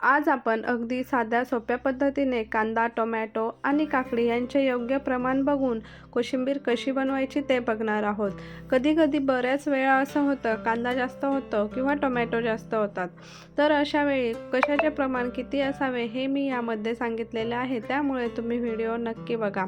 आज आपण अगदी साध्या सोप्या पद्धतीने कांदा टोमॅटो आणि काकडी यांचे योग्य प्रमाण बघून कोशिंबीर कशी बनवायची ते बघणार आहोत. कधी कधी बऱ्याच वेळा असं होतं कांदा जास्त होतं किंवा टोमॅटो जास्त होतात. तर अशा वेळी कशाचे प्रमाण किती असावे हे मी यामध्ये सांगितलेले आहे त्यामुळे तुम्ही व्हिडिओ नक्की बघा.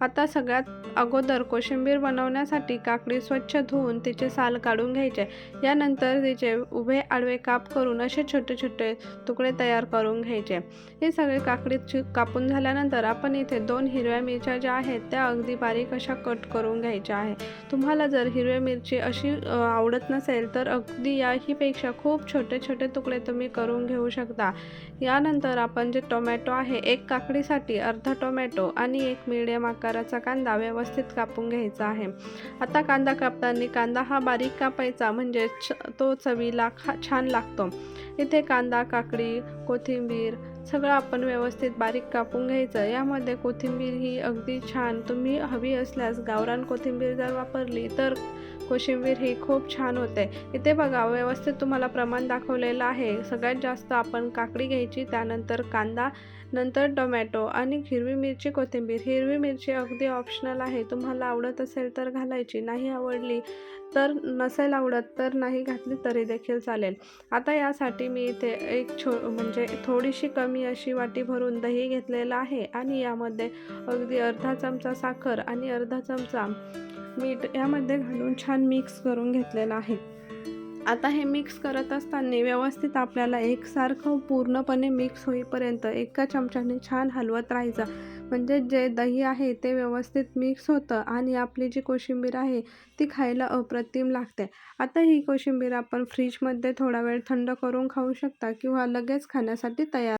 आता सगळ्यात अगोदर कोशिंबीर बनवण्यासाठी काकडी स्वच्छ धुवून तिचे साल काढून घ्यायचे. यानंतर तिचे उभे आडवे काप करून असे छोटे छोटे तुकडे तयार करून घ्यायचे. हे सगळे काकडी कापून झाल्यानंतर आपण इथे दोन हिरव्या मिरच्या ज्या आहेत त्या अगदी बारीक अशा कट करून घ्यायच्या आहे तुम्हाला जर हिरव्या मिरची अशी आवडत नसेल तर अगदी याहीपेक्षा खूप छोटे छोटे तुकडे तुम्ही करून घेऊ शकता. यानंतर आपण जे टोमॅटो आहे एक काकडीसाठी अर्धा टोमॅटो आणि एक मिडियम आकाराचा कांदा व्यवस्थित कापून घ्यायचा आहे. आता कांदा कापताना कांदा हा बारीक कापायचा म्हणजे तो चवीला खा छान लागतो. इथे कांदा काकडी कोथिंबीर सगळं आपण व्यवस्थित बारीक कापून घ्यायचं. यामध्ये कोथिंबीर ही अगदी छान तुम्ही हवी असल्यास गावरान कोथिंबीर जर वापरली तर कोशिंबीर ही खूप छान होते. इथे बघा व्यवस्थित तुम्हाला प्रमाण दाखवलेलं आहे. सगळ्यात जास्त आपण काकडी घ्यायची त्यानंतर कांदा नंतर टोमॅटो आणि हिरवी मिरची कोथिंबीर. हिरवी मिरची अगदी ऑप्शनल आहे. तुम्हाला आवडत असेल तर घालायची नाही आवडली तर नसेल आवडत तर नाही घातली तरी देखील चालेल. आता यासाठी मी इथे एक छो म्हणजे थोडीशी कमी अशी वाटी भरून दही घेतलेलं आहे आणि यामध्ये अगदी अर्धा चमचा साखर आणि अर्धा चमचा मीठ यामध्ये घालून छान मिक्स करून घेतलेलं आहे. आता हे मिक्स करत असताना व्यवस्थित आपल्याला एकसारखं पूर्णपणे मिक्स होईपर्यंत एका चमच्याने छान हलवत राहायचं. म्हणजे जे दही आहे ते व्यवस्थित मिक्स होतं आणि आपली जी कोशिंबीर आहे ती खायला अप्रतिम लागते. आता ही कोशिंबीर आपण फ्रीजमध्ये थोडा वेळ थंड करून खाऊ शकता किंवा लगेच खाण्यासाठी तयार